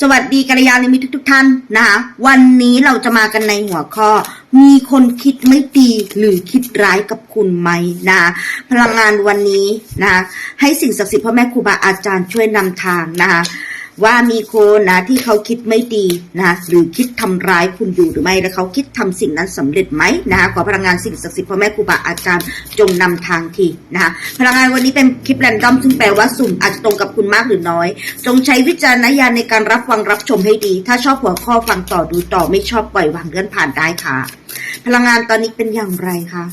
สวัสดีกัลยาณมิตรทุกท่านนะคะวันนี้เราจะมากันในหัวข้อ มีคนคิดไม่ดีหรือคิดร้ายกับคุณไหมนะคะพลังงานวันนี้นะคะให้สิ่งศักดิ์สิทธิ์พ่อแม่ครูบาอาจารย์ช่วยนำทางนะคะ ว่ามีคนนะที่เขาคิดไม่ดีนะหรือคิดทำร้ายคุณอยู่หรือไม่และเขาคิดทำสิ่งนั้นสำเร็จไหมนะคะขอพลังงานสิ่งศักดิ์สิทธิ์พ่อแม่ครูบาอาจารย์จงนำทางทีนะคะพลังงานวันนี้เป็นคลิปแรนดอมซึ่งแปลว่าสุ่มอาจจะตรงกับคุณมากหรือน้อย จงใช้วิจารณญาณในการรับฟังรับชมให้ดี ถ้าชอบหัวข้อฟังต่อดูต่อไม่ชอบปล่อยวางเลื่อนผ่านได้ค่ะ พลังงานตอนนี้เป็นอย่างไรคะ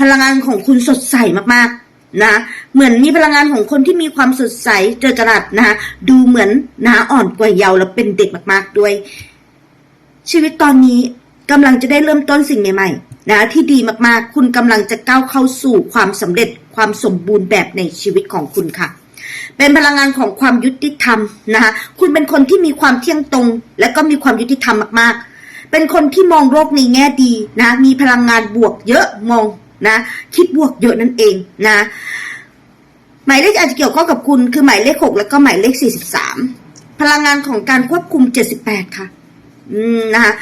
พลังงานของคุณสดใสมากๆ นะเหมือนมีพลังงานของคนที่มีความสดใสเจอจรัสนะคะดูเหมือนนะอ่อนกว่าเยาว์และเป็นเด็กมากๆด้วย ชีวิตตอนนี้กำลังจะได้เริ่มต้นสิ่งใหม่ๆนะที่ดีมากๆ คุณกำลังจะก้าวเข้าสู่ความสำเร็จความสมบูรณ์แบบในชีวิตของคุณค่ะเป็นพลังงานของความยุติธรรมนะคะคุณเป็นคนที่มีความเที่ยงตรง และก็มีความยุติธรรมมากๆ เป็นคนที่มองโลกในแง่ดีนะ มีพลังงานบวกเยอะมอง นะคิดบวกเยอะนั่นเองนะหมายเลขอาจจะเกี่ยวข้องกับคุณคือหมายเลขหกแล้วก็หมายเลขสี่สิบสามพลังงานของการควบคุมเจ็ดสิบแปดค่ะ อืมนะคะ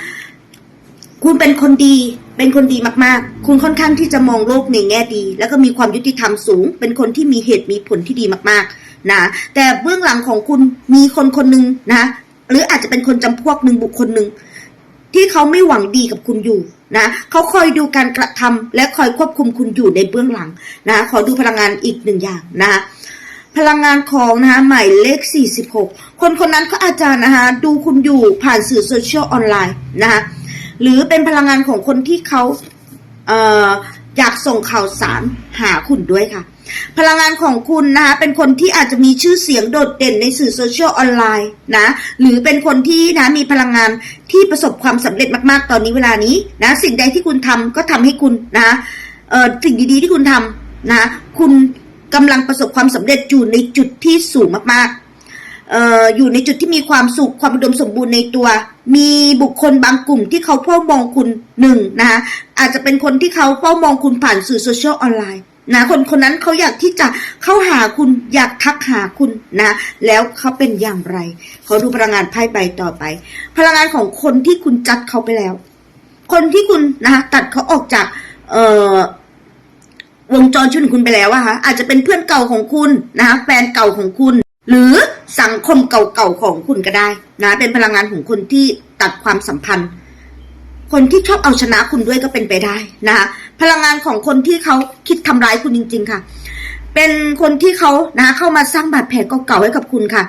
คุณเป็นคนดี เป็นคนดีมากๆ คุณค่อนข้างที่จะมองโลกในแง่ดี แล้วก็มีความยุติธรรมสูง เป็นคนที่มีเหตุมีผลที่ดีมากๆ นะ แต่เบื้องหลังของคุณมีคนคนหนึ่งนะ หรืออาจจะเป็นคนจำพวกหนึ่งบุคคลหนึ่งที่เขาไม่หวังดีกับคุณอยู่ นะเขาคอยดูการกระทำและคอยควบคุมคุณอยู่ในเบื้องหลังนะขอดูพลังงานอีกหนึ่งอย่างนะพลังงานของนะคะหมายเลข 46 คนคนนั้นก็อาจารย์นะคะดูคุณอยู่ผ่านสื่อโซเชียลออนไลน์นะคะหรือเป็นพลังงานของคนที่เขาเอ่อ ส่งข่าวสารหาคุณด้วยค่ะ พลังงานของคุณนะคะเป็นคนที่อาจจะมีชื่อเสียงโดดเด่นในสื่อโซเชียลออนไลน์นะหรือเป็นคนที่นะมีพลังงานที่ประสบความสำเร็จมากๆ ตอนนี้เวลานี้นะสิ่งใดที่คุณทำก็ทำให้คุณนะเอ่อสิ่งดีๆที่คุณทำนะคุณกำลังประสบความสำเร็จอยู่ในจุดที่สูงมากๆ เอ่ออยู่ในจุดที่มีความสุขความอุดมสมบูรณ์ในตัว มีบุคคลบางกลุ่มที่เขาเฝ้ามองคุณหนึ่งนะคะอาจจะเป็นคนที่เขาเฝ้ามองคุณผ่านสื่อโซเชียลออนไลน์นะคนคนนั้นเขาอยากที่จะเข้าหาคุณอยากทักหาคุณนะ แล้วเขาเป็นอย่างไรเขาดูพลังงานไพ่ใบต่อไป พลังงานของคนที่คุณจัดเขาไปแล้ว คนที่คุณนะคะตัดเขาออกจาก เอ่อวงจรชีวิตของคุณไปแล้วอะคะอาจจะเป็นเพื่อนเก่าของคุณนะคะแฟนเก่าของคุณ หรือสังคมเก่าๆของคุณก็ได้นะ เป็นพลังงานของคนที่ตัดความสัมพันธ์ คนที่ชอบเอาชนะคุณด้วยก็เป็นไปได้นะคะพลังงานของคนที่เขาคิดทำร้ายคุณจริง ๆ ค่ะ เป็นคนที่เขานะเข้ามาสร้างบาดแผลเก่าๆให้กับคุณค่ะ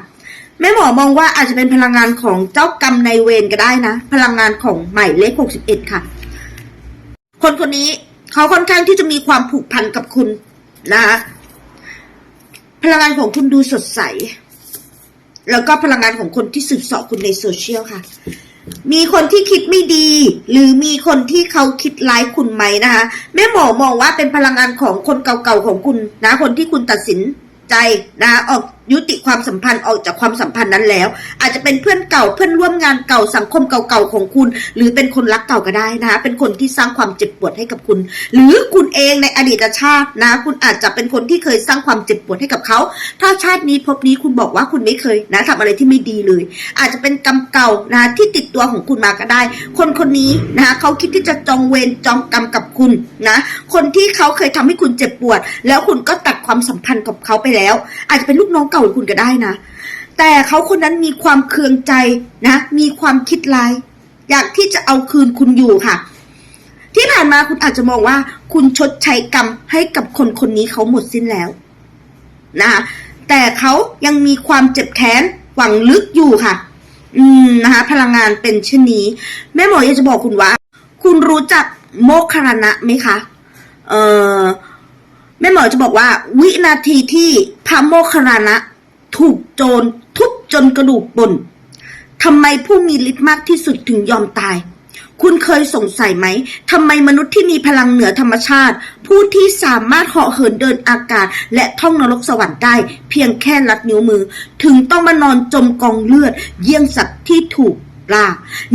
แม่หมอมองว่าอาจจะเป็นพลังงานของเจ้ากรรมในเวรก็ได้นะ พลังงานของหมายเลขหกสิบเอ็ดค่ะ คนคนนี้เขาค่อนข้างที่จะมีความผูกพันกับคุณนะคะ พลังงานของคุณดูสดใส แล้วก็พลังงานของคนที่สืบเสอบคุณในโซเชียลค่ะ มีคนที่คิดไม่ดี หรือมีคนที่เขาคิดร้ายคุณไหมนะคะแม่หมอมองว่าเป็นพลังงานของคนเก่าๆของคุณนะ คนที่คุณตัดสินใจนะออก ยุติความสัมพันธ์ออกจากความสัมพันธ์นั้นแล้ว อาจจะเป็นเพื่อนเก่าเพื่อนร่วมงานเก่าสังคมเก่าๆของคุณ หรือเป็นคนรักเก่าก็ได้นะคะเป็นคนที่สร้างความเจ็บปวดให้กับคุณ หรือคุณเองในอดีตชาตินะ คุณอาจจะเป็นคนที่เคยสร้างความเจ็บปวดให้กับเขา ถ้าชาตินี้พบนี้คุณบอกว่าคุณไม่เคยนะทำอะไรที่ไม่ดีเลย อาจจะเป็นกรรมเก่านะที่ติดตัวของคุณมาก็ได้ คนคนนี้นะคะเขาคิดที่จะจองเวรจองกรรมกับคุณนะ คนที่เขาเคยทำให้คุณเจ็บปวด แล้วคุณก็ตัดความสัมพันธ์กับเขาไปแล้ว อาจจะเป็นลูกน้องเก่าของคุณก็ได้นะ แต่เขาคนนั้นมีความเคืองใจนะ มีความคิดร้าย อยากที่จะเอาคืนคุณอยู่ค่ะ ที่ผ่านมาคุณอาจจะมองว่า คุณชดใช้กรรมให้กับคนคนนี้เขาหมดสิ้นแล้วนะคะแต่เขายังมีความเจ็บแค้นฝังลึกอยู่ค่ะ อืมนะคะ พลังงานเป็นเช่นนี้ แม่หมออยากจะบอกคุณว่า คุณรู้จักโมคารณะไหมคะ เออแม่หมอจะบอกว่า วินาทีที่พระโมคคารณะ ถูกโจรทุบจนกระดูกป่นทำไมผู้มีฤทธิ์มากที่สุดถึงยอมตาย คุณเคยสงสัยไหมทำไมมนุษย์ที่มีพลังเหนือธรรมชาติ ผู้ที่สามารถเหาะเหินเดินอากาศ และท่องนรกสวรรค์ได้ เพียงแค่ลัดนิ้วมือ ถึงต้องมานอนจมกองเลือด เยี่ยงสัตว์ที่ถูก ล่า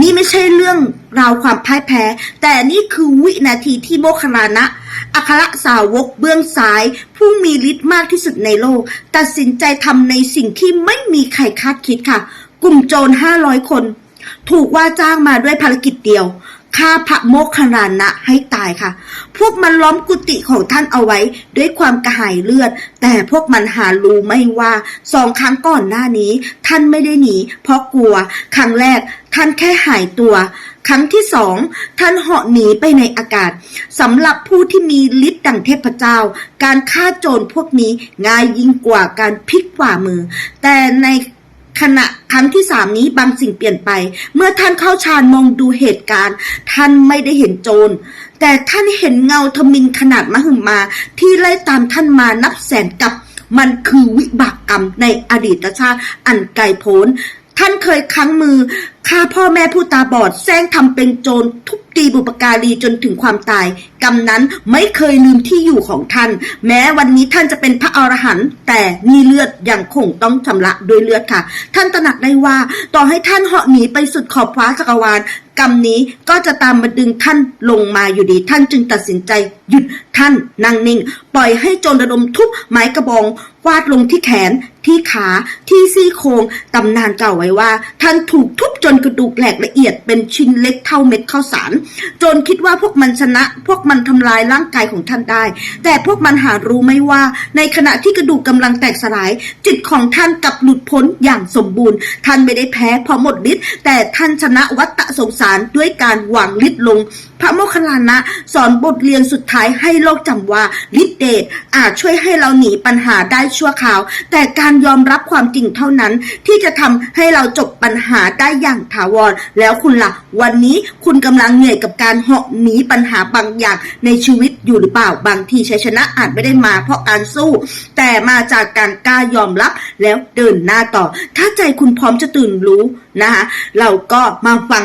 นี่ไม่ใช่เรื่องราวความพ่ายแพ้ แต่นี่คือวินาทีที่โมคลลานะอัครสาวกเบื้องซ้าย ผู้มีฤทธิ์มากที่สุดในโลก ตัดสินใจทำในสิ่งที่ไม่มีใครคาดคิดค่ะ กลุ่มโจรห้าร้อยคน ถูกว่าจ้างมาด้วยภารกิจเดียวฆ่าพระโมคคัลลานะให้ตายค่ะ พวกมันล้อมกุฏิของท่านเอาไว้ด้วยความกระหายเลือด แต่พวกมันหารู้ไม่ว่าสองครั้งก่อนหน้านี้ ท่านไม่ได้หนีเพราะกลัว ครั้งแรก ท่านแค่หายตัว ครั้งที่สองท่านเหาะหนีไปในอากาศสำหรับผู้ที่มีฤทธิ์ดังเทพเจ้า การฆ่าโจรพวกนี้ง่ายยิ่งกว่าการพลิกฝ่ามือ แต่ในขณะครั้งที่สามนี้บางสิ่งเปลี่ยนไป เมื่อท่านเข้าฌานมองดูเหตุการณ์ ท่านไม่ได้เห็นโจร แต่ท่านเห็นเงาทมินขนาดมหึมา ที่ไล่ตามท่านมานับแสนกับ มันคือวิบากกรรมในอดีตชาติอันไกลโพ้น ท่านเคยค้างมือ ฆ่าพ่อแม่ผู้ตาบอดแซงทำเป็นโจรทุบตีบุปการีจนถึงความตาย กรรมนั้นไม่เคยลืมที่อยู่ของท่าน แม้วันนี้ท่านจะเป็นพระอรหันต์แต่นี่เลือดยังคงต้องชำระด้วยเลือดค่ะ ท่านตระหนักได้ว่า ต่อให้ท่านเหาะหนีไปสุดขอบฟ้าจักรวาลกรรมนี้ก็จะตามมาดึงท่านลงมาอยู่ดี ท่านจึงตัดสินใจ หยุดท่านนั่งนิ่ง ปล่อยให้โจรระดมทุบไม้กระบองฟาดลงที่แขนที่ขาที่ซี่โครงตำนานเก่าไว้ว่า ท่านถูกทุบจนกระดูกแหลกละเอียดเป็นชิ้นเล็กเท่าเม็ดข้าวสารจรคิดว่าพวกมันชนะ พวกมันทำลายร่างกายของท่านได้ แต่พวกมันหารู้ไม่ว่า ในขณะที่กระดูกกำลังแตกสลาย จิตของท่านกลับหลุดพ้นอย่างสมบูรณ์ ท่านไม่ได้แพ้เพราะหมดฤทธิ์แต่ท่านชนะวัฏสงสารด้วยการวางฤทธิ์ลง พระโมคคัลลานะ สอนบทเรียนสุดท้ายให้โลกจำว่าฤทธิเดชอาจช่วยให้เราหนีปัญหาได้ชั่วคราว แต่การยอมรับความจริงเท่านั้น ที่จะทำให้เราจบปัญหาได้อย่างถาวร แล้วคุณล่ะ วันนี้คุณกำลังเหนื่อยกับการเหาะหนีปัญหาบางอย่างในชีวิตอยู่หรือเปล่า บางทีชัยชนะอาจไม่ได้มาเพราะการสู้ แต่มาจากการกล้ายอมรับแล้วเดินหน้าต่อ ถ้าใจคุณพร้อมจะตื่นรู้นะคะเราก็มาฟัง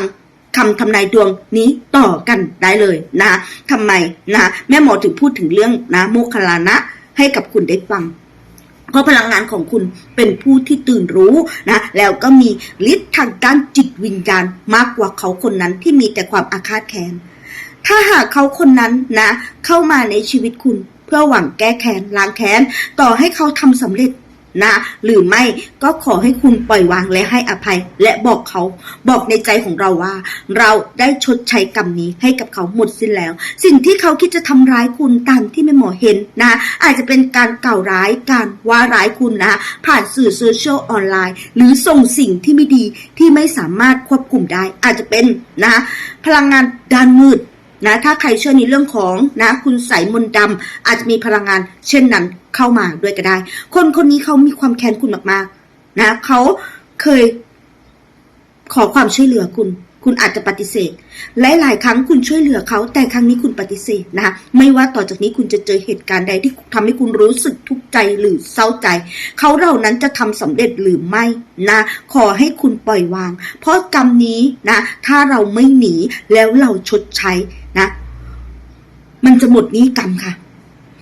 คำทำนายดวงนี้ต่อกันได้เลยนะทำไมนะแม่หมอถึงพูดถึงเรื่องนะโมคคัลลานะให้กับคุณได้ฟัง เพราะพลังงานของคุณเป็นผู้ที่ตื่นรู้นะแล้วก็มีฤทธิ์ทางด้านจิตวิญญาณมากกว่าเขาคนนั้นที่มีแต่ความอาฆาตแค้นถ้าหากเขาคนนั้นนะ เข้ามาในชีวิตคุณ เพื่อหวังแก้แค้นล้างแค้น ต่อให้เขาทำสำเร็จ นะ หรือไม่ก็ขอให้คุณปล่อยวางและให้อภัย และบอกเขาบอกในใจของเราว่า เราได้ชดใช้กรรมนี้ให้กับเขาหมดสิ้นแล้ว สิ่งที่เขาคิดจะทำร้ายคุณตามที่แม่หมอเห็นนะ อาจจะเป็นการกล่าวร้ายการว่าร้ายคุณนะ ผ่านสื่อโซเชียลออนไลน์ หรือส่งสิ่งที่ไม่ดีที่ไม่สามารถควบคุมได้ อาจจะเป็นนะ พลังงานด้านมืด นะถ้าใครเชื่อในเรื่องของนะคุณใสมนต์ดำอาจจะมีพลังงาน เช่นนั้นเข้ามาด้วยก็ได้ คนคนนี้เขามีความแค้นคุณมากๆนะเขาเคยขอความช่วยเหลือคุณ คุณอาจจะปฏิเสธ หลาย ๆ ครั้งคุณช่วยเหลือเขา แต่ครั้งนี้คุณปฏิเสธนะคะไม่ว่าต่อจากนี้คุณจะเจอเหตุการณ์ใดที่ทำให้คุณรู้สึกทุกข์ใจหรือเศร้าใจ เขาเหล่านั้นจะทำสำเร็จหรือไม่นะ ขอให้คุณปล่อยวาง เพราะกรรมนี้นะ ถ้าเราไม่หนีแล้วเราชดใช้นะ มันจะหมดนี้กรรมค่ะ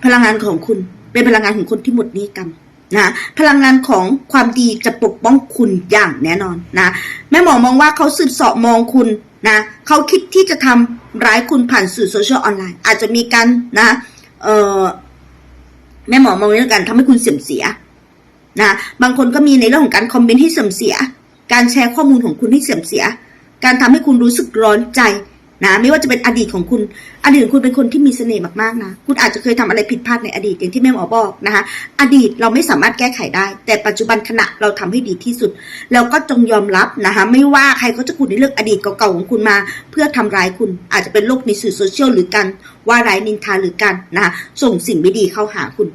พลังงานของคุณเป็นพลังงานของคนที่หมดนี้กรรม นะพลังงานของความดีจะปกป้องคุณอย่างแน่นอนนะแม่หมอมองว่าเขาสืบสาะมองคุณนะเขาคิดที่จะทำร้ายคุณผ่านสื่อโซเชียลออนไลน์ อาจจะมีการนะเออแม่หมอมองเรื่องการทำให้คุณเสื่อมเสียนะบางคนก็มีในเรื่องของการคอมเมนต์ให้เสื่อมเสีย การแชร์ข้อมูลของคุณให้เสื่อมเสีย การทำให้คุณรู้สึกร้อนใจ นะไม่ว่าจะเป็นอดีตของคุณ อดีตของคุณเป็นคนที่มีเสน่ห์มากๆนะคุณอาจจะเคยทำอะไรผิดพลาดในอดีตอย่างที่แม่หมอบอกนะคะอดีตเราไม่สามารถแก้ไขได้ แต่ปัจจุบันขณะเราทำให้ดีที่สุดแล้วก็จงยอมรับนะคะไม่ว่าใครเขาจะขุดในเรื่องอดีตเก่าๆของคุณมา เพื่อทำร้ายคุณอาจจะเป็นโลกในสื่อโซเชียลหรือการว่าร้ายนินทาหรือการนะคะส่งสิ่งไม่ดีเข้าหาคุณ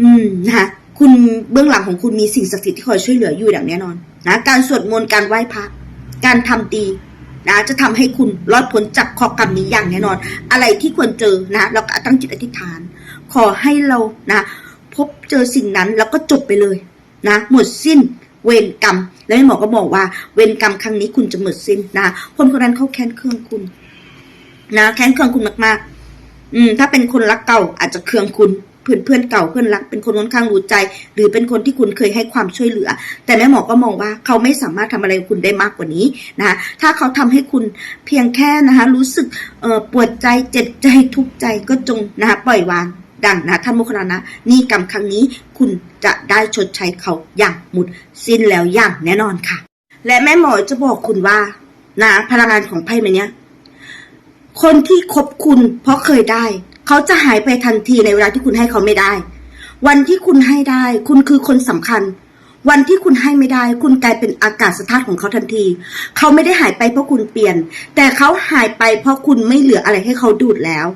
อืมนะคะคุณเบื้องหลังของคุณมีสิ่งศักดิ์สิทธิ์ที่คอยช่วยเหลืออยู่อย่างแน่นอนนะการสวดมนต์การไหว้พระการทำดี นะจะทำให้คุณรอดพ้นจากข้อกรรมนี้อย่างแน่นอน อะไรที่ควรเจอนะเราก็ตั้งจิตอธิษฐาน ขอให้เรานะพบเจอสิ่งนั้นแล้วก็จบไปเลยนะหมดสิ้นเวรกรรม แล้วแม่หมอก็บอกว่า เวรกรรมครั้งนี้คุณจะหมดสิ้นนะคนคนนั้นเขาแค้นเคืองคุณ นะแค้นเคืองคุณมากๆ อืม ถ้าเป็นคนรักเก่าอาจจะเคืองคุณ เพื่อนเพื่อนเก่าเพื่อนรัก เป็นคนค่อนข้างรู้ใจ หรือเป็นคนที่คุณเคยให้ความช่วยเหลือ แต่แม่หมอก็มองว่าเขาไม่สามารถทำอะไรคุณได้มากกว่านี้นะคะถ้าเขาทำให้คุณเพียงแค่นะคะรู้สึกปวดใจเจ็บใจทุกข์ใจก็จงนะคะปล่อยวางดังนะท่านมคคลานะนี่กรรมครั้งนี้คุณจะได้ชดใช้เขาอย่างหมดสิ้นแล้วอย่างแน่นอนค่ะ และแม่หมอจะบอกคุณว่านะพลังงานของไพ่ใบเนี้ยคนที่คบคุณเพราะเคยได้ เขาจะหายไปทันทีในเวลาที่คุณให้เขาไม่ได้ วันที่คุณให้ได้ คุณคือคนสำคัญ วันที่คุณให้ไม่ได้ คุณกลายเป็นอากาศสธาตุของเขาทันที เขาไม่ได้หายไปเพราะคุณเปลี่ยน แต่เขาหายไปเพราะคุณไม่เหลืออะไรให้เขาดูดแล้ว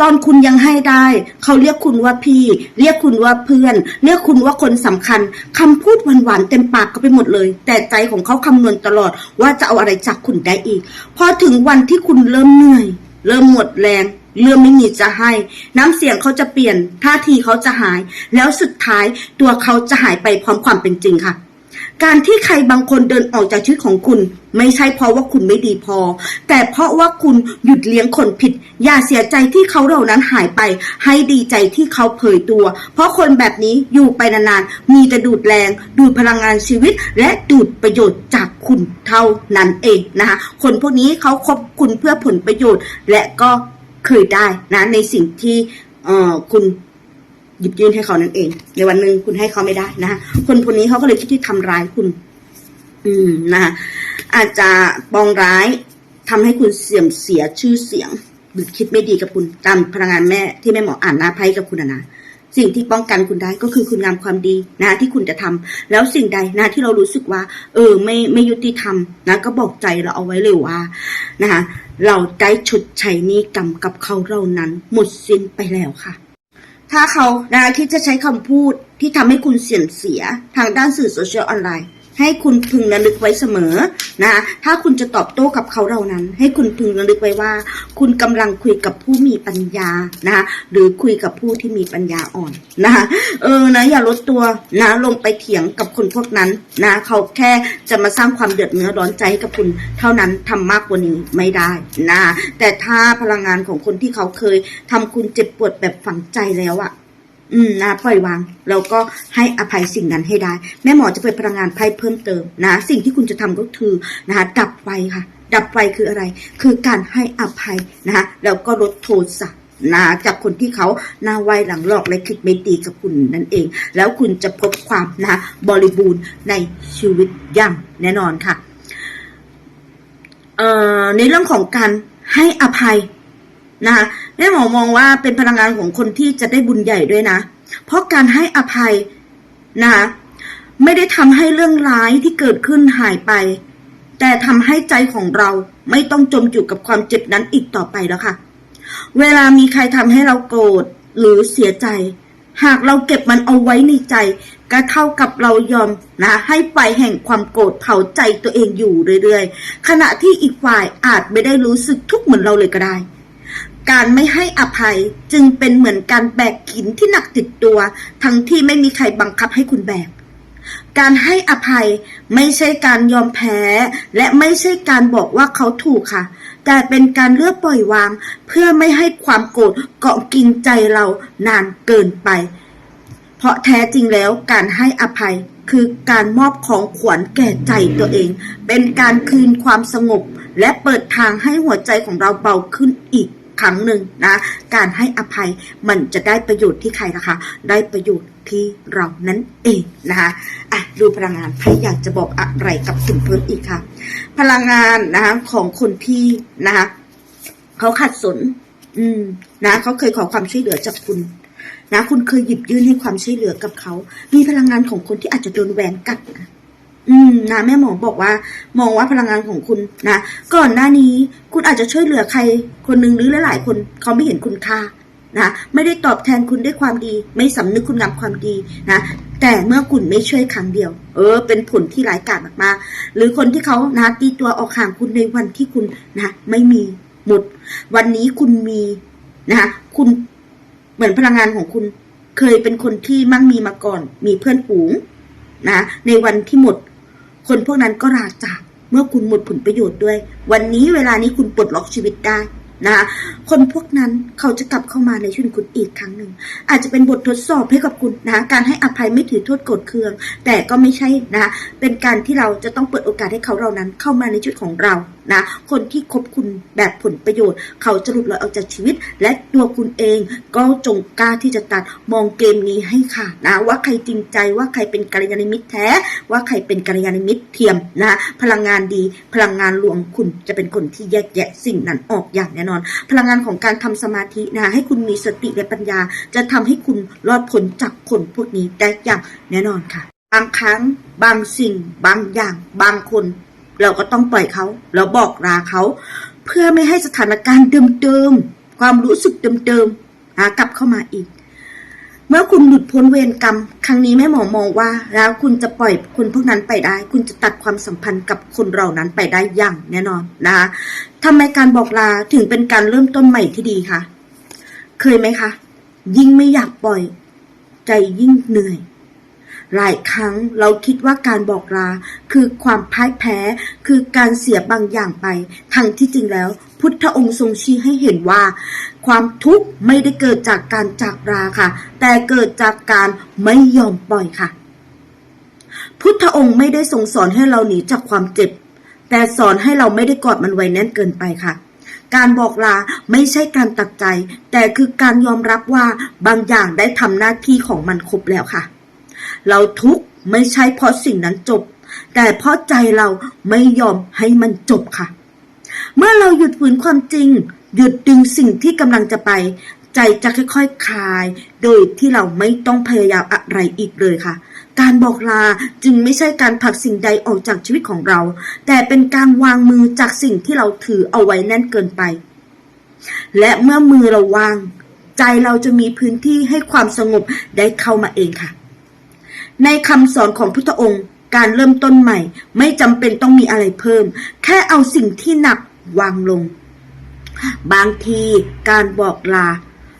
ตอนคุณยังให้ได้ เขาเรียกคุณว่าพี่ เรียกคุณว่าเพื่อน เรียกคุณว่าคนสำคัญคำพูดหวานๆเต็มปากก็ไปหมดเลย แต่ใจของเขาคำนวณตลอดว่าจะเอาอะไรจากคุณได้อีก พอถึงวันที่คุณเริ่มเหนื่อย เริ่มหมดแรง เริ่มไม่มีจะให้ น้ำเสียงเขาจะเปลี่ยนท่าทีเขาจะหาย แล้วสุดท้ายตัวเขาจะหายไปพร้อมความเป็นจริงค่ะ การที่ใครบางคนเดินออกจากชีวิตของคุณ ไม่ใช่เพราะว่าคุณไม่ดีพอ แต่เพราะว่าคุณหยุดเลี้ยงคนผิด อย่าเสียใจที่เขาเหล่านั้นหายไป ให้ดีใจที่เขาเผยตัว เพราะคนแบบนี้อยู่ไปนานๆ มีแต่ดูดแรง ดูดพลังงานชีวิต และดูดประโยชน์จากคุณเท่านั้นเองนะคะ คนพวกนี้เขาคบคุณเพื่อผลประโยชน์และก็ คยได้นะในสิ่งที่เอ่อคุณหยิบยื่นให้เขานั่นเอง ในวันหนึ่งคุณให้เขาไม่ได้นะคะคนคนนี้เขาก็เลยคิดที่ทำร้ายคุณ อืมนะคะอาจจะปองร้ายทำให้คุณเสื่อมเสียชื่อเสียง หรือคิดไม่ดีกับคุณตามพลังงานแม่ที่แม่หมออ่านหน้าไพ่กับคุณนะ สิ่งที่ป้องกันคุณได้ก็คือคุณงามความดีนะที่คุณจะทำแล้วสิ่งใดนะที่เรารู้สึกว่า เออไม่ไม่ยุติธรรมนะก็บอกใจเราเอาไว้เลยว่านะคะเราได้ชดใช้นี้กรรมกับเขาเรานั้น หมดสิ้นไปแล้วค่ะ ถ้าเขานะที่จะใช้คำพูดที่ทำให้คุณเสียเสียทางด้านสื่อโซเชียลออนไลน์ ให้คุณพึงระลึกไว้เสมอนะถ้าคุณจะตอบโต้กับเขาเหล่านั้น ให้คุณพึงระลึกไว้ว่า คุณกำลังคุยกับผู้มีปัญญานะคะหรือคุยกับผู้ที่มีปัญญาอ่อนนะคะเออนะอย่าลดตัวนะลงไปเถียงกับคนพวกนั้นนะเขาแค่จะมาสร้างความเดือดเนื้อร้อนใจให้กับคุณ เท่านั้นทำมากกว่านี้ไม่ได้นะแต่ถ้าพลังงานของคนที่เขาเคยทำคุณเจ็บปวดแบบฝังใจแล้วอะ อืมนะปล่อยวางแล้วก็ให้อภัยสิ่งนั้นให้ได้ แม่หมอจะเปิดพลังงานไพ่เพิ่มเติมนะสิ่งที่คุณจะทำก็คือนะคะดับไฟค่ะ ดับไฟคืออะไร คือการให้อภัยนะคะแล้วก็ลดโทสะนะจากคนที่เขาหน้าไวหลังหลอกและคิดไม่ดีกับคุณนั่นเอง แล้วคุณจะพบความนะบริบูรณ์ในชีวิตอย่างแน่นอนค่ะเอ่อในเรื่องของการให้อภัย นะคะแม่หมอมองว่าเป็นพลังงานของคนที่จะได้บุญใหญ่ด้วยนะ เพราะการให้อภัยนะคะไม่ได้ทำให้เรื่องร้ายที่เกิดขึ้นหายไป แต่ทำให้ใจของเราไม่ต้องจมอยู่กับความเจ็บนั้นอีกต่อไปแล้วค่ะ เวลามีใครทำให้เราโกรธหรือเสียใจ หากเราเก็บมันเอาไว้ในใจ ก็เท่ากับเรายอมนะให้ไฟแห่งความโกรธเผาใจตัวเองอยู่เรื่อยๆ ขณะที่อีกฝ่ายอาจไม่ได้รู้สึกทุกข์เหมือนเราเลยก็ได้ การไม่ให้อภัยจึงเป็นเหมือนการแบกหินที่หนักติดตัว ทั้งที่ไม่มีใครบังคับให้คุณแบก การให้อภัยไม่ใช่การยอมแพ้ และไม่ใช่การบอกว่าเขาถูกค่ะ แต่เป็นการเลือกปล่อยวาง เพื่อไม่ให้ความโกรธเกาะกินใจเรานานเกินไป เพราะแท้จริงแล้วการให้อภัยคือการมอบของขวัญแก่ใจตัวเอง เป็นการคืนความสงบ และเปิดทางให้หัวใจของเราเบาขึ้นอีก ครั้งหนึ่งนะ การให้อภัยมันจะได้ประโยชน์ที่ใครนะคะ ได้ประโยชน์ที่เรานั่นเองนะคะอะดูพลังงานไพ่อยากจะบอกอะไรกับคุณเพิ่มอีกค่ะ พลังงานนะคะของคนที่นะคะเขาขัดสน อืม นะเขาเคยขอความช่วยเหลือจากคุณนะคุณเคยหยิบยื่นให้ความช่วยเหลือกับเขา มีพลังงานของคนที่อาจจะโดนแหวนกัดนะ อืมนะแม่หมอบอกว่า มองว่าพลังงานของคุณนะก่อนหน้านี้คุณอาจจะช่วยเหลือใครคนหนึ่งหรือหลายๆคนเขาไม่เห็นคุณค่านะไม่ได้ตอบแทนคุณด้วยความดี ไม่สำนึกคุณงามความดีนะแต่เมื่อคุณไม่ช่วยครั้งเดียว เออ เป็นผลที่ร้ายกาจมากๆหรือคนที่เขานะตีตัวออกห่างคุณในวันที่คุณนะไม่มีหมด วันนี้คุณมีนะคะคุณเหมือนพลังงานของคุณเคยเป็นคนที่มั่งมีมาก่อน มีเพื่อนฝูงนะในวันที่หมด คนพวกนั้นก็ลาจากเมื่อคุณหมดผลประโยชน์ด้วย วันนี้เวลานี้คุณปลดล็อกชีวิตได้นะคนพวกนั้นเขาจะกลับเข้ามาในชีวิตคุณอีกครั้งหนึ่ง อาจจะเป็นบททดสอบให้กับคุณนะการให้อภัยไม่ถือโทษโกรธเคือง แต่ก็ไม่ใช่นะเป็นการที่เราจะต้องเปิดโอกาสให้เขาเรานั้นเข้ามาในชีวิตของเรานะ คนที่คบคุณแบบผลประโยชน์ เขาจะหลุดลอยออกจากชีวิต และตัวคุณเองก็จงกล้าที่จะตัดมองเกมนี้ให้ค่ะนะว่าใครจริงใจว่าใครเป็นกัลยาณมิตรแท้ ว่าใครเป็นกัลยาณมิตรเทียมนะพลังงานดี พลังงานลวงคุณจะเป็นคนที่แยกแยะสิ่งนั้นออกอย่างแน่นอน พลังงานของการทำสมาธินะให้คุณมีสติและปัญญา จะทำให้คุณรอดพ้นจากคนพวกนี้ได้อย่างแน่นอนค่ะบางครั้งบางสิ่ง บางอย่าง บางคน เราก็ต้องปล่อยเขาแล้วบอกลาเขาเพื่อไม่ให้สถานการณ์เดิมๆความรู้สึกเดิมๆหากลับเข้ามาอีก เมื่อคุณหลุดพ้นเวรกรรม ครั้งนี้แม่หมอมองว่า แล้วคุณจะปล่อยคนพวกนั้นไปได้ คุณจะตัดความสัมพันธ์กับคนเหล่านั้นไปได้อย่างแน่นอนนะคะทำไมการบอกลาถึงเป็นการเริ่มต้นใหม่ที่ดีคะเคยไหมคะ ยิ่งไม่อยากปล่อย ใจยิ่งเหนื่อย หลายครั้งเราคิดว่าการบอกลา คือความพ่ายแพ้ คือการเสียบางอย่างไป ทั้งที่จริงแล้ว พุทธองค์ทรงชี้ให้เห็นว่า ความทุกข์ไม่ได้เกิดจากการจากลาค่ะ แต่เกิดจากการไม่ยอมปล่อยค่ะ พุทธองค์ไม่ได้ทรงสอนให้เราหนีจากความเจ็บ แต่สอนให้เราไม่ได้กอดมันไว้แน่นเกินไปค่ะการบอกลาไม่ใช่การตัดใจ แต่คือการยอมรับว่าบางอย่างได้ทำหน้าที่ของมันครบแล้วค่ะ เราทุกข์ไม่ใช่เพราะสิ่งนั้นจบ แต่เพราะใจเราไม่ยอมให้มันจบค่ะ เมื่อเราหยุดฝืนความจริง หยุดดึงสิ่งที่กำลังจะไป ใจจะค่อยๆคลาย โดยที่เราไม่ต้องพยายามอะไรอีกเลยค่ะ การบอกลาจึงไม่ใช่การผลักสิ่งใดออกจากชีวิตของเรา แต่เป็นการวางมือจากสิ่งที่เราถือเอาไว้แน่นเกินไป และเมื่อมือเราวาง ใจเราจะมีพื้นที่ให้ความสงบได้เข้ามาเองค่ะ ในคำสอนของพุทธองค์ การเริ่มต้นใหม่ ไม่จำเป็นต้องมีอะไรเพิ่ม แค่เอาสิ่งที่หนักวางลง บางทีการบอกลา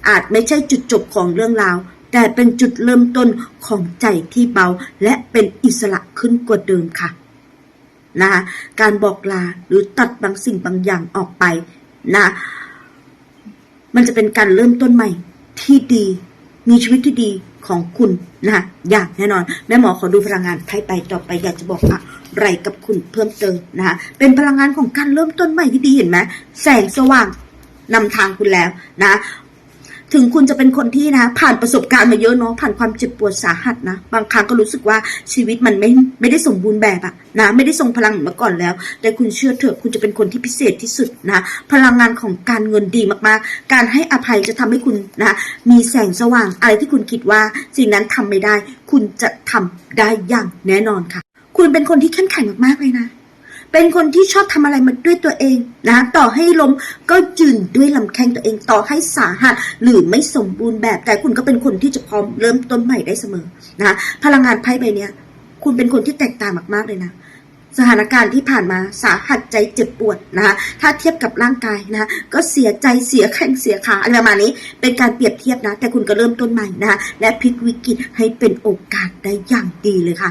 อาจไม่ใช่จุดจบของเรื่องราว แต่เป็นจุดเริ่มต้นของใจที่เบา และเป็นอิสระขึ้นกว่าเดิมค่ะนะคะการบอกลาหรือตัดบางสิ่งบางอย่างออกไปนะมันจะเป็นการเริ่มต้นใหม่ที่ดี มีชีวิตที่ดี ของคุณนะคะอย่างแน่นอน แม่หมอขอดูพลังงานไทยไปต่อไปอยากจะบอกอะไรกับคุณเพิ่มเติมนะคะเป็นพลังงานของการเริ่มต้นใหม่ที่ดีเห็นไหมแสงสว่างนำทางคุณแล้วนะ ถึงคุณจะเป็นคนที่นะผ่านประสบการณ์มาเยอะเนาะผ่านความเจ็บปวดสาหัสนะ บางครั้งก็รู้สึกว่าชีวิตมันไม่ไม่ได้สมบูรณ์แบบอะนะไม่ได้ทรงพลังเหมือนเมื่อก่อนแล้ว แต่คุณเชื่อเถอะคุณจะเป็นคนที่พิเศษที่สุดนะ พลังงานของการเงินดีมากๆ การให้อภัยจะทำให้คุณนะมีแสงสว่างอะไรที่คุณคิดว่าสิ่งนั้นทำไม่ได้ คุณจะทำได้อย่างแน่นอนค่ะ คุณเป็นคนที่เข้มแข็งมากๆเลยนะ เป็นคนที่ชอบทำอะไรมาด้วยตัวเองนะต่อให้ล้มก็ยืนด้วยลำแข้งตัวเองต่อให้สาหัสหรือไม่สมบูรณ์แบบ แต่คุณก็เป็นคนที่จะพร้อมเริ่มต้นใหม่ได้เสมอนะพลังงานไพ่ใบเนี้ยคุณเป็นคนที่แตกต่างมากๆเลยนะสถานการณ์ที่ผ่านมาสาหัสใจเจ็บปวดนะคะถ้าเทียบกับร่างกายนะคะก็เสียใจเสียแข้งเสียขาอะไรประมาณนี้ เป็นการเปรียบเทียบนะ แต่คุณก็เริ่มต้นใหม่นะคะและพลิกวิกฤตให้เป็นโอกาสได้อย่างดีเลยค่ะ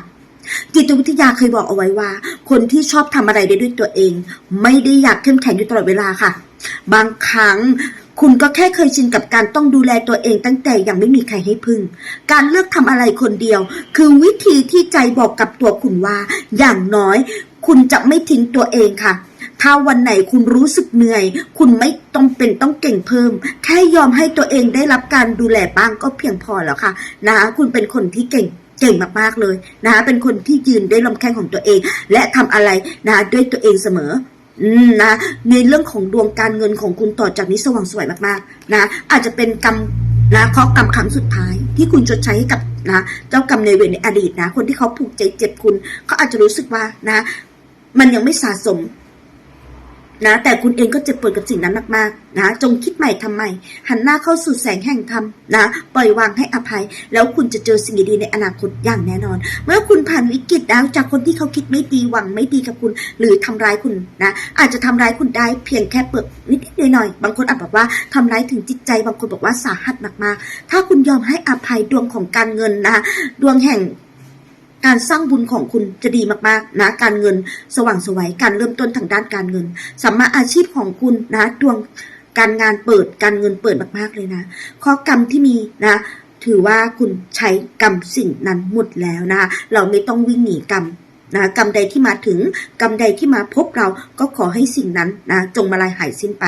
จิตวิทยาเคยบอกเอาไว้ว่า คนที่ชอบทำอะไรได้ด้วยตัวเอง ไม่ได้อยากเข้มแข็งอยู่ตลอดเวลาค่ะ บางครั้งคุณก็แค่เคยชินกับการต้องดูแลตัวเองตั้งแต่ยังไม่มีใครให้พึ่ง การเลือกทำอะไรคนเดียว คือวิธีที่ใจบอกกับตัวคุณว่า อย่างน้อย คุณจะไม่ทิ้งตัวเองค่ะ ถ้าวันไหนคุณรู้สึกเหนื่อย คุณไม่ต้องเป็นต้องเก่งเพิ่ม แค่ยอมให้ตัวเองได้รับการดูแลบ้างก็เพียงพอแล้วค่ะ นะคะคุณเป็นคนที่เก่ง เก่งมากๆเลยนะคะเป็นคนที่ยืนด้วยลำแข้งของตัวเอง และทำอะไรนะคะด้วยตัวเองเสมออนะในเรื่องของดวงการเงินของคุณต่อจากนี้สว่างสวยมากๆนะอาจจะเป็นกรรมนะเคาะกรรมครั้งสุดท้ายที่คุณชดใช้ให้กับนะเจ้ากรรมในเวรในอดีตนะ คนที่เขาผูกใจเจ็บคุณเขาอาจจะรู้สึกว่านะ มันยังไม่สะสม นะ แต่คุณเองก็เจ็บปวดกับสิ่งนั้นมากๆนะ จงคิดใหม่ทำใหม่หันหน้าเข้าสู่แสงแห่งธรรมนะ ปล่อยวางให้อภัย แล้วคุณจะเจอสิ่งดีในอนาคตอย่างแน่นอน เมื่อคุณผ่านวิกฤตแล้วจากคนที่เขาคิดไม่ดีหวังไม่ดีกับคุณ หรือทำร้ายคุณนะ อาจจะทำร้ายคุณได้เพียงแค่เปลือกนิดๆหน่อยๆบางคนอาจบอกว่าทำร้ายถึงจิตใจบางคนบอกว่าสาหัสมากๆ ถ้าคุณยอมให้อภัยดวงของการเงินนะ ดวงแห่ง การสร้างบุญของคุณจะดีมากๆนะการเงินสว่างสวัยการเริ่มต้นทางด้านการเงินสัมมาอาชีพของคุณนะดวงการงานเปิดการเงินเปิดมากๆเลยนะข้อกรรมที่มีนะถือว่าคุณใช้กรรมสิ่งนั้นหมดแล้วนะเราไม่ต้องวิ่งหนีกรรมนะกรรมใดที่มาถึงกรรมใดที่มาพบเราก็ขอให้สิ่งนั้นนะจงมาลายหายสิ้นไป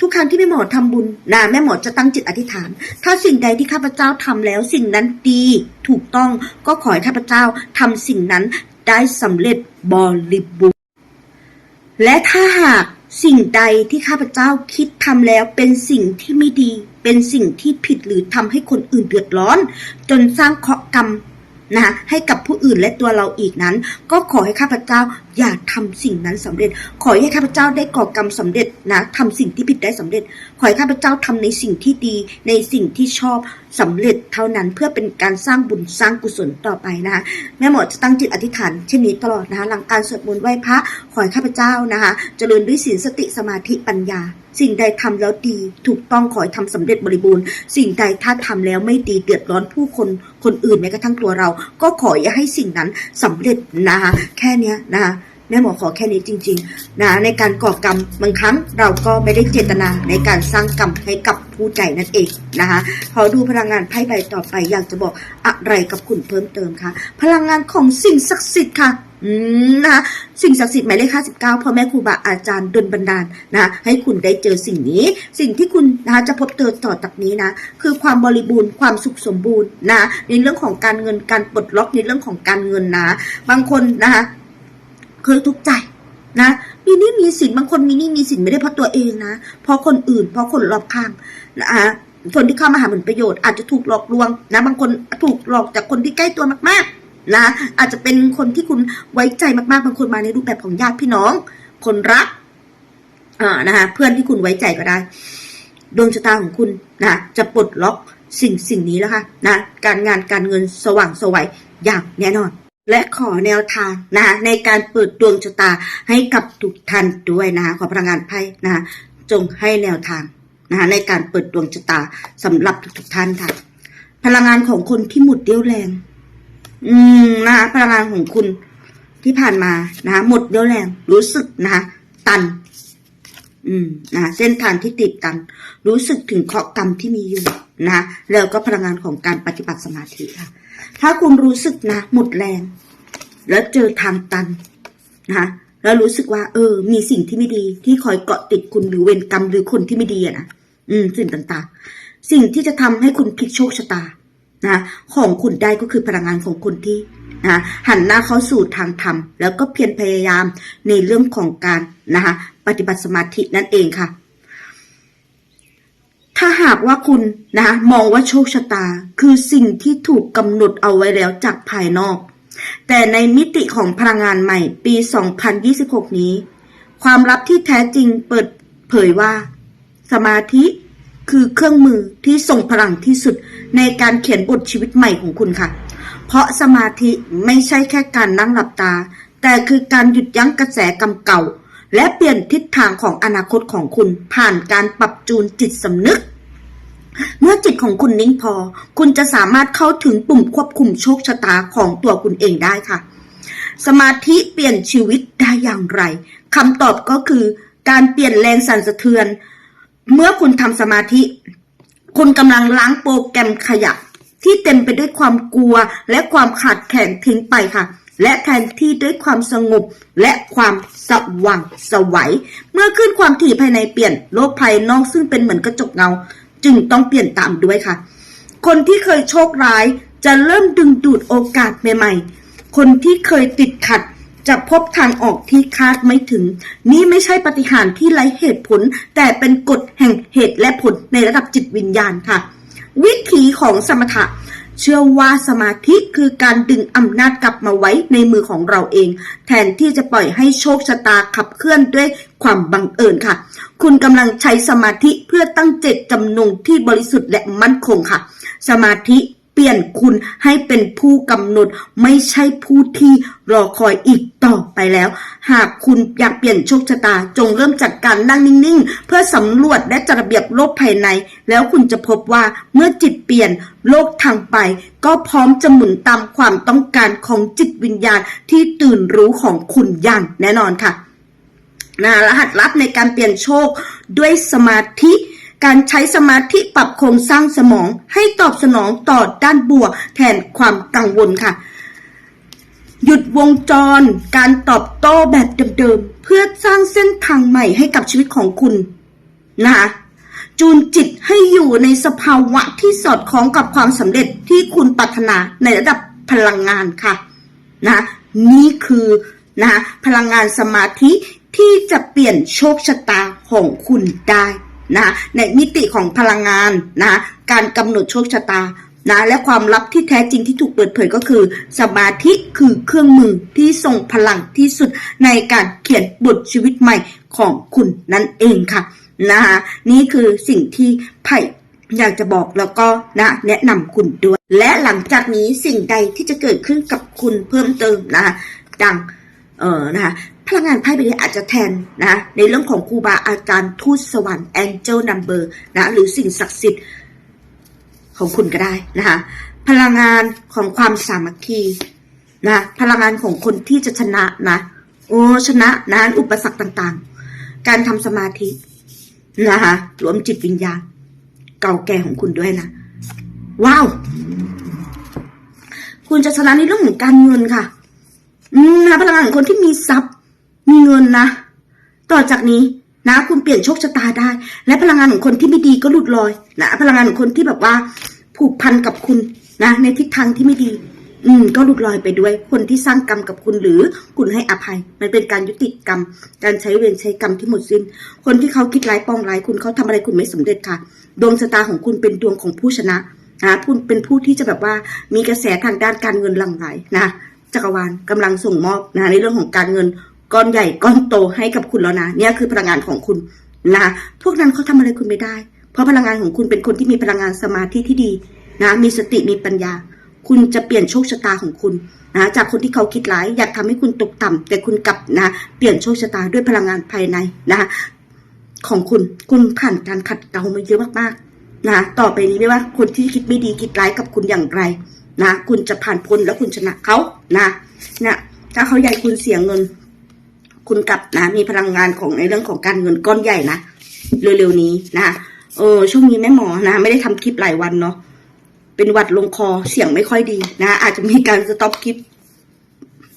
ทุกครั้งที่แม่หมอทำบุญนะแม่หมอจะตั้งจิตอธิษฐาน ถ้าสิ่งใดที่ข้าพเจ้าทำแล้ว สิ่งนั้นดีถูกต้องก็ขอให้ข้าพเจ้าทำสิ่งนั้นได้สำเร็จบริบูรณ์และถ้าหากสิ่งใดที่ข้าพเจ้าคิดทำแล้วเป็นสิ่งที่ไม่ดี เป็นสิ่งที่ผิดหรือทำให้คนอื่นเดือดร้อน จนสร้างเคราะห์กรรมนะให้กับผู้อื่นและตัวเราอีกนั้น ก็ขอให้ข้าพเจ้าอย่าทำสิ่งนั้นสำเร็จ ขอให้ข้าพเจ้าได้ก่อกรรมสำเร็จ นะทำสิ่งที่ผิดได้สำเร็จ ขอให้ข้าพเจ้าทำในสิ่งที่ดี ในสิ่งที่ชอบสำเร็จเท่านั้นเพื่อเป็นการสร้างบุญสร้างกุศลต่อไปนะคะแม่หมอจะตั้งจิตอธิษฐานเช่นนี้ตลอดนะคะหลังการสวดมนต์ไหว้พระขอให้ข้าพเจ้านะคะเจริญด้วยศีลสติสมาธิปัญญา สิ่งใดทำแล้วดีถูกต้องขอให้ทำสำเร็จบริบูรณ์ สิ่งใดถ้าทำแล้วไม่ดีเดือดร้อนผู้คนคนอื่นแม้กระทั่งตัวเรา ก็ขออย่าให้สิ่งนั้นสำเร็จนะคะแค่นี้นะคะ แม่หมอขอแค่นี้จริงๆนะในการก่อกรรมบางครั้งเราก็ไม่ได้เจตนาในการสร้างกรรมให้กับผู้ใจนั่นเองนะคะพอดูพลังงานไพ่ใบต่อไปอยากจะบอกอะไรกับคุณเพิ่มเติมคะพลังงานของสิ่งศักดิ์สิทธิ์ค่ะอืมนะคะสิ่งศักดิ์สิทธิ์หมายเลข59พ่อแม่ครูบาอาจารย์ดลบันดาลนะให้คุณได้เจอสิ่งนี้ สิ่งที่คุณนะคะจะพบเจอต่อจากนี้นะ คือความบริบูรณ์ความสุขสมบูรณ์นะในเรื่องของการเงินการปลดล็อกในเรื่องของการเงินนะ บางคนนะคะ เคยทุกข์ใจนะมีนี้มีสินบางคนมีนี้มีสินไม่ได้เพราะตัวเองนะเพราะคนอื่น เพราะคนรอบข้างนะคะคนที่เข้ามาหาผลประโยชน์อาจจะถูกหลอกลวงนะบางคนถูกหลอกจากคนที่ใกล้ตัวมากๆนะอาจจะเป็นคนที่คุณไว้ใจมากๆบางคนมาในรูปแบบของญาติพี่น้อง คนรักอ่านะคะเพื่อนที่คุณไว้ใจก็ได้ดวงชะตาของคุณนะจะปลดล็อกสิ่งสิ่งนี้แล้วค่ะนะการงานการเงินสว่างสวัยอย่างแน่นอน และขอแนวทางนะคะในการเปิดดวงชะตาให้กับทุกท่านด้วยนะคะขอพลังงานไพ่นะคะจงให้แนวทางนะคะในการเปิดดวงชะตาสำหรับทุกท่านค่ะ พลังงานของคนที่หมุดเดี่ยวแรง อืมนะคะพลังงานของคุณที่ผ่านมานะคะหมดเรี่ยวแรงรู้สึกนะคะตัน อืมนะคะเส้นทางที่ติดกัน รู้สึกถึงเคราะห์กรรมที่มีอยู่นะแล้วก็พลังงานของการปฏิบัติสมาธิค่ะ ถ้าคุณรู้สึกนะ หมดแรง แล้วเจอทางตันนะคะแล้วรู้สึกว่า เออ มีสิ่งที่ไม่ดีที่คอยเกาะติดคุณหรือเวรกรรมหรือคนที่ไม่ดีอะนะอืม สิ่งต่างๆ สิ่งที่จะทำให้คุณพลิกโชคชะตานะของคุณได้ก็คือพลังงานของคนที่นะหันหน้าเข้าสู่ทางธรรม แล้วก็เพียรพยายามในเรื่องของการนะคะปฏิบัติสมาธินั่นเองค่ะ ถ้าหากว่าคุณนะคะมองว่าโชคชะตา คือสิ่งที่ถูกกำหนดเอาไว้แล้วจากภายนอก แต่ในมิติของพลังงานใหม่ปี 2026 นี้ ความลับที่แท้จริงเปิดเผยว่า สมาธิคือเครื่องมือที่ส่งพลังที่สุดในการเขียนบทชีวิตใหม่ของคุณค่ะ เพราะสมาธิไม่ใช่แค่การนั่งหลับตา แต่คือการหยุดยั้งกระแสกรรมเก่า และเปลี่ยนทิศทางของอนาคตของคุณผ่านการปรับจูนจิตสำนึก เมื่อจิตของคุณนิ่งพอ คุณจะสามารถเข้าถึงปุ่มควบคุมโชคชะตาของตัวคุณเองได้ค่ะ สมาธิเปลี่ยนชีวิตได้อย่างไรคำตอบก็คือการเปลี่ยนแรงสั่นสะเทือน เมื่อคุณทำสมาธิ คุณกำลังล้างโปรแกรมขยะที่เต็มไปด้วยความกลัวและความขาดแคลนทิ้งไปค่ะ และแทนที่ด้วยความสงบและความสว่างสวัย เมื่อขึ้นความถี่ภายในเปลี่ยนโลกภายนอกซึ่งเป็นเหมือนกระจกเงา จึงต้องเปลี่ยนตามด้วยค่ะ คนที่เคยโชคร้ายจะเริ่มดึงดูดโอกาสใหม่ๆ คนที่เคยติดขัดจะพบทางออกที่คาดไม่ถึง นี่ไม่ใช่ปฏิหารที่ไร้เหตุผล แต่เป็นกฎแห่งเหตุและผลในระดับจิตวิญญาณค่ะ วิถีของสมถะ เชื่อว่าสมาธิคือการดึงอำนาจกลับมาไว้ในมือของเราเอง แทนที่จะปล่อยให้โชคชะตาขับเคลื่อนด้วยความบังเอิญค่ะ คุณกำลังใช้สมาธิเพื่อตั้งเจตจำนงที่บริสุทธิ์และมั่นคงค่ะ สมาธิ เปลี่ยนคุณให้เป็นผู้กำหนด ไม่ใช่ผู้ที่รอคอยอีกต่อไปแล้ว หากคุณอยากเปลี่ยนโชคชะตา จงเริ่มจากการนั่งนิ่งๆ เพื่อสำรวจและจัดระเบียบโลกภายใน แล้วคุณจะพบว่าเมื่อจิตเปลี่ยนโลกทางไป ก็พร้อมจะหมุนตามความต้องการของจิตวิญญาณที่ตื่นรู้ของคุณอย่างแน่นอนค่ะนะรหัสลับในการเปลี่ยนโชคด้วยสมาธิ การใช้สมาธิปรับโครงสร้างสมองให้ตอบสนองต่อด้านบวกแทนความกังวลค่ะ หยุดวงจรการตอบโต้แบบเดิมๆ เพื่อสร้างเส้นทางใหม่ให้กับชีวิตของคุณนะคะจูนจิตให้อยู่ในสภาวะที่สอดคล้องกับความสำเร็จที่คุณปรารถนาในระดับพลังงานค่ะนะนี่คือนะพลังงานสมาธิที่จะเปลี่ยนโชคชะตาของคุณได้ นะในมิติของพลังงานนะการกำหนดโชคชะตานะและความลับที่แท้จริงที่ถูกเปิดเผยก็คือ สมาธิคือเครื่องมือที่ทรงพลังที่สุดในการเขียนบทชีวิตใหม่ของคุณนั่นเองค่ะนะคะนี่คือสิ่งที่ไผ่อยากจะบอกแล้วก็นะแนะนำคุณด้วย และหลังจากนี้สิ่งใดที่จะเกิดขึ้นกับคุณเพิ่มเติมนะคะดังเออนะคะ พลังงานไพ่ใบนี้อาจจะแทนนะในเรื่องของครูบาอาจารย์ทูตสวรรค์แองเจิลนัมเบอร์นะหรือสิ่งศักดิ์สิทธิ์ของคุณก็ได้นะคะพลังงานของความสามัคคีนะพลังงานของคนที่จะชนะนะโอ้ชนะนะอุปสรรคต่างๆ การทำสมาธินะคะรวมจิตวิญญาณเก่าแก่ของคุณด้วยนะ ว้าว คุณจะชนะในเรื่องของการเงินค่ะอืมนะพลังงานของคนที่มีทรัพย์ มีเงินนะ ต่อจากนี้นะคุณเปลี่ยนโชคชะตาได้ และพลังงานของคนที่ไม่ดีก็หลุดลอยนะพลังงานของคนที่แบบว่าผูกพันกับคุณนะ ในทิศทางที่ไม่ดี อืม ก็หลุดลอยไปด้วย คนที่สร้างกรรมกับคุณหรือคุณให้อภัย มันเป็นการยุติกรรม การใช้เวรใช้กรรมที่หมดสิ้น คนที่เขาคิดร้ายปองร้ายคุณเขาทำอะไรคุณไม่สำเร็จค่ะ ดวงชะตาของคุณเป็นดวงของผู้ชนะนะคุณเป็นผู้ที่จะแบบว่ามีกระแสทางด้านการเงินหลั่งไหลนะจักรวาลกำลังส่งมอบนะในเรื่องของการเงิน ก้อนใหญ่ก้อนโตให้กับคุณแล้วนะเนี่ยคือพลังงานของคุณนะพวกนั้นเขาทำอะไรคุณไม่ได้ เพราะพลังงานของคุณเป็นคนที่มีพลังงานสมาธิที่ดีนะมีสติมีปัญญา คุณจะเปลี่ยนโชคชะตาของคุณนะจากคนที่เขาคิดร้ายอยากทำให้คุณตกต่ำแต่คุณกลับนะ เปลี่ยนโชคชะตาด้วยพลังงานภายในนะของคุณคุณผ่านการขัดเกลามาเยอะมากๆนะต่อไปนี้ไม่ว่าคนที่คิดไม่ดีคิดร้ายกับคุณอย่างไรนะคุณจะผ่านพ้นแล้วคุณชนะเขานะเนี่ยถ้าเขาใหญ่คุณเสียเงิน คุณกลับนะมีพลังงานของในเรื่องของการเงินก้อนใหญ่นะเร็วๆนี้นะเออช่วงนี้แม่หมอนะ ไม่ได้ทำคลิปหลายวันเนาะเป็นหวัดลงคอเสียงไม่ค่อยดีนะอาจจะมีการสต็อปคลิป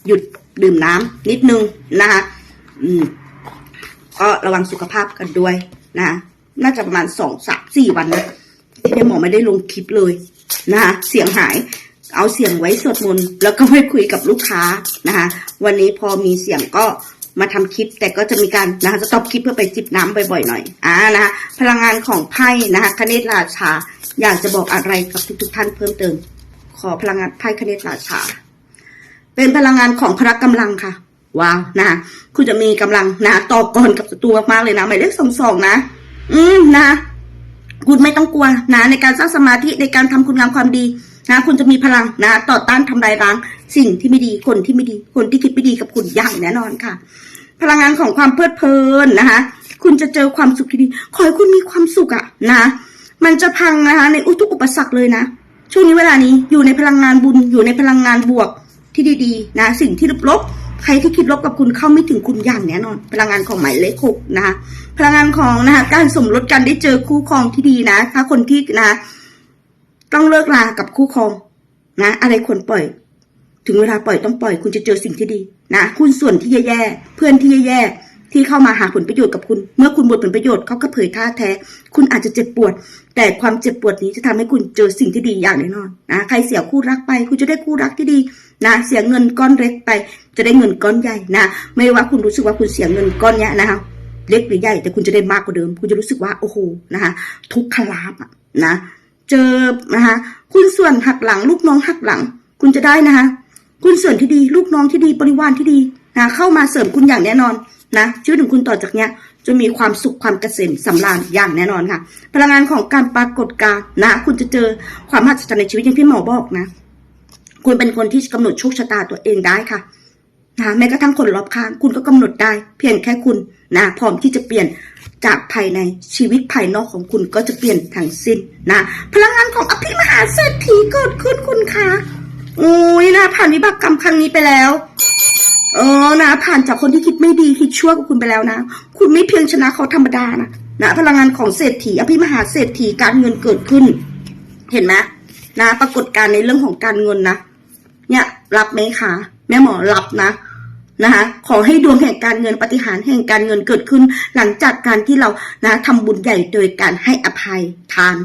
หยุดดื่มน้ำนิดนึงนะคะอืมก็ระวังสุขภาพกันด้วยนะน่าจะประมาณสองสามสี่วันนะที่แม่หมอไม่ได้ลงคลิปเลยนะคะเสียงหายเอาเสียงไว้สวดมนต์แล้วก็ไม่คุยกับลูกค้านะคะวันนี้พอมีเสียงก็ มาทำคลิป แต่ก็จะมีการนะคะจะตอบคลิปเพื่อไปจิบน้ำบ่อยๆหน่อยอ่านะคะพลังงานของไพ่นะคะคเนตราชา อยากจะบอกอะไรกับทุกๆท่านเพิ่มเติม ขอพลังงานไพ่คเนตราชา เป็นพลังงานของพละกำลังค่ะว้าวนะคุณจะมีกำลังนะต่อกรกับศัตรูมากๆเลยนะหมายเลขสองสองนะ อืมนะคุณไม่ต้องกลัวนะในการสร้างสมาธิในการทำคุณงามความดีนะ คุณจะมีพลังนะ ต่อต้านทำลายล้าง สิ่งที่ไม่ดีคนที่ไม่ดี คนที่คิดไม่ดีกับคุณอย่างแน่นอนค่ะ พลังงานของความเพลิดเพลินนะคะ คุณจะเจอความสุขที่ดี ขอให้คุณมีความสุขอะนะ มันจะพังนะคะในอุทุกอุปสรรคเลยนะ ช่วงนี้เวลานี้อยู่ในพลังงานบุญอยู่ในพลังงานบวกที่ดีๆ นะ สิ่งที่ลบๆใครที่คิดลบกับคุณเข้าไม่ถึงคุณอย่างแน่นอน พลังงานของหมายเลขหกนะคะพลังงานของนะคะการสมรสกันได้เจอคู่ครองที่ดีนะ ถ้าคนที่นะ ต้องเลิกลากับคู่ครองนะ อะไรควรปล่อย ถึงเวลาปล่อยต้องปล่อยคุณจะเจอสิ่งที่ดีนะคุณส่วนที่แย่ๆเพื่อนที่แย่ๆที่เข้ามาหาผลประโยชน์กับคุณ เมื่อคุณหมดผลประโยชน์เขาก็เผยท่าแท้ คุณอาจจะเจ็บปวด แต่ความเจ็บปวดนี้จะทำให้คุณเจอสิ่งที่ดีอย่างแน่นอนนะใครเสียคู่รักไป คุณจะได้คู่รักที่ดีนะเสียเงินก้อนเล็กไป จะได้เงินก้อนใหญ่นะไม่ว่าคุณรู้สึกว่าคุณเสียเงินก้อนเนี้ยนะคะเล็กหรือใหญ่แต่คุณจะได้มากกว่าเดิม คุณจะรู้สึกว่าโอ้โหนะคะทุกขลาบนะเจอนะคะคุณส่วนหักหลังลูกน้องหักหลัง คุณจะได้นะคะ คุณเส่วนที่ดี ลูกน้องที่ดีบริวารที่ดีนะเข้ามาเสริมคุณอย่างแน่นอนนะชีวิตของคุณต่อจากเนี้ยจะมีความสุขความเกษมสำราญอย่างแน่นอนค่ะ พลังงานของการปรากฏการณ์นะ คุณจะเจอความมหัศจรรย์ในชีวิตอย่างที่หมอบอกนะ คุณเป็นคนที่กำหนดโชคชะตาตัวเองได้ค่ะนะแม้กระทั่งคนรอบข้าง คุณก็กำหนดได้ เพียงแค่คุณนะพร้อมที่จะเปลี่ยนจากภายในชีวิตภายนอกของคุณก็จะเปลี่ยนทั้งสิ้นนะ พลังงานของอภิมหาเศรษฐีเกิดขึ้นคุณคะ อ้ยนะผ่านวิบากกรรมครั้งนี้ไปแล้ว เออนะผ่านจากคนที่คิดไม่ดีคิดชั่วกับคุณไปแล้วนะ คุณไม่เพียงชนะเขาธรรมดานะนะพลังงานของเศรษฐีอภิมหาเศรษฐีการเงินเกิดขึ้น เห็นไหมนะปรากฏการในเรื่องของการเงินนะเนี่ยรับไหมคะแม่หมอรับนะนะคะขอให้ดวงแห่งการเงินปฏิหารแห่งการเงินเกิดขึ้น หลังจากการที่เรานะทำบุญใหญ่โดยการให้อภัยทาน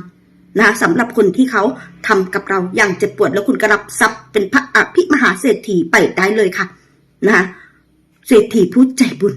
นะสำหรับคนที่เขาทำกับเราอย่างเจ็บปวด แล้วคุณก็รับทรัพย์เป็นพระอภิมหาเศรษฐีไปได้เลยค่ะนะคะเศรษฐีผู้ใจบุญ